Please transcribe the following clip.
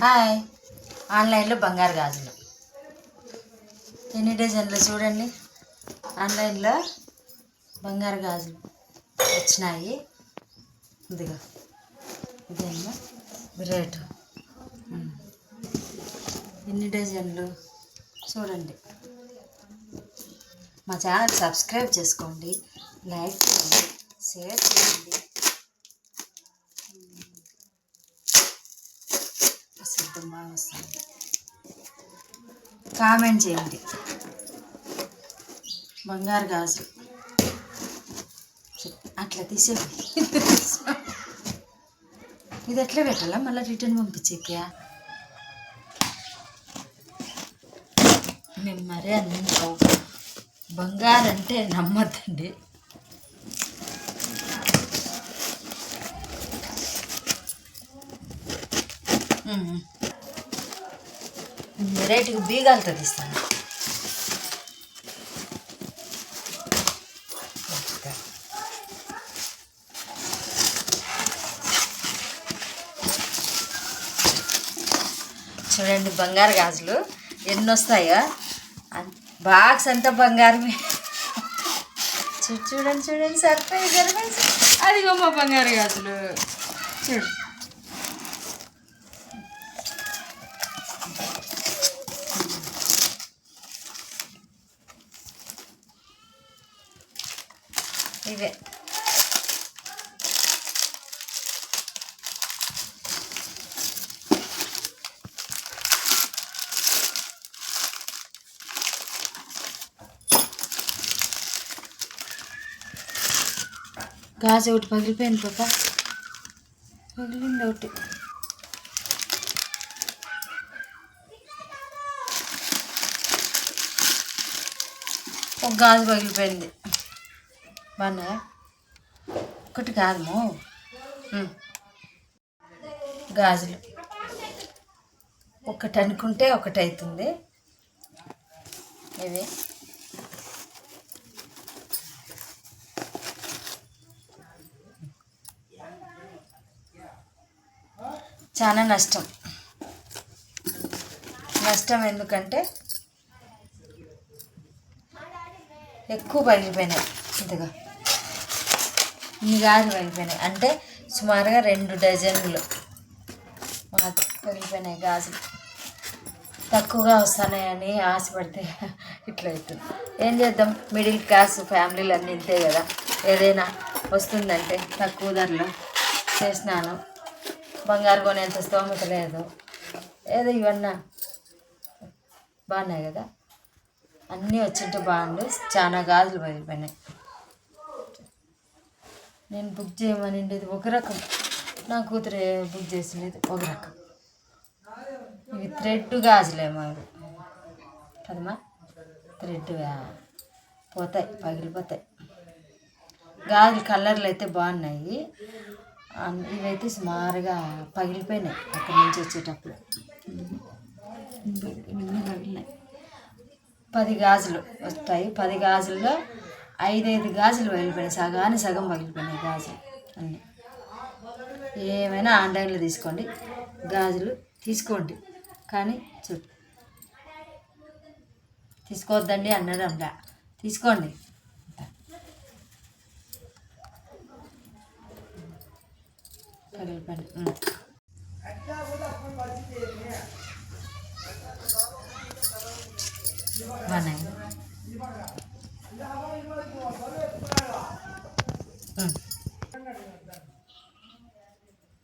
Hi. ఆన్లైన్లో బంగారు గాజులు. ఎన్ని డజన్లు చూడండి? ఆన్లైన్లో బంగారు గాజులు వచ్చినాయి. ఇదిగో. ఇదేమో రేటు. ఎన్ని డజన్లు? చూడండి. మా ఛానల్ సబ్స్క్రైబ్ చేసుకోండి. లైక్ చేయండి. షేర్ చేయండి. బాగా వస్తుంది కామెంట్ చేయండి. బంగారు గాజు. అట్లా తీసేవి ఇది ఎట్లా పెట్టాలా? మళ్ళీ రిటర్న్ పంపించేక్యా మేము మరీ అంత బంగారు అంటే నమ్మద్దండి. వెరైటీకి బీగాలు తగ్గిస్తాను చూడండి బంగారు గాజులు ఎన్ని వస్తాయో. బాక్స్ అంతా బంగారమే చూడండి చూడండి సర్ప్రైజ్ సర్ప్రైజ్ అదిగో మా బంగారు గాజులు. చూడు. ఇవే. గాజు ఒకటి పగిలిపోయింది పాప. పగిలింది ఒకటి. ఒక గాజు పగిలిపోయింది. బాగున్నా? ఒకటి కాదము గాజులు. ఒకటి అనుకుంటే ఒకటి అవుతుంది ఇవి. చాలా నష్టం. నష్టం ఎందుకంటే ఎక్కువ పగిలిపోయినాయి ఇంతగా. ఇన్ని గాజులు పగిలిపోయినాయి అంటే సుమారుగా రెండు డజన్లు మా- పగిలిపోయినాయి గాజులు. తక్కువగా వస్తున్నాయని ఆశపడితే ఇట్లా అవుతుంది. ఏం చేద్దాం? మిడిల్ క్లాస్ ఫ్యామిలీలు అన్నీ ఇంతే కదా. ఏదైనా వస్తుందంటే తక్కువ ధరలో చేసినాను. బంగారు కొనేంత స్తోమత లేదు. ఏదో ఇవన్నా బాగున్నాయి కదా. అన్నీ వచ్చింటే బాగుండు. చాలా గాజులు పగిలిపోయినాయి నేను బుక్ చేయమని ఇది ఒక రకం. నా కూతురు బుక్ చేసినది ఒక రకం. ఇవి థ్రెడ్ గాజులేమో అవి కదమ్మా? థ్రెడ్ పోతాయి పగిలిపోతాయి. గాజులు కలర్లు అయితే బాగున్నాయి. ఇవైతే సుమారుగా పగిలిపోయినాయి అక్కడి నుంచి వచ్చేటప్పుడు. పగిలినాయి పది గాజులు వస్తాయి. పది గాజుల్లో ఐదైదు గాజులు పగిలిపోయినాయి సగాన్ని సగం పగిలిపోయినాయి గాజులు అన్నీ. ఏమైనా ఆన్లైన్లో తీసుకోండి. గాజులు తీసుకోండి. కానీ చూ తీసుకోవద్దండి అన్నదంలా తీసుకోండి. బాగున్నాయి. 嗯。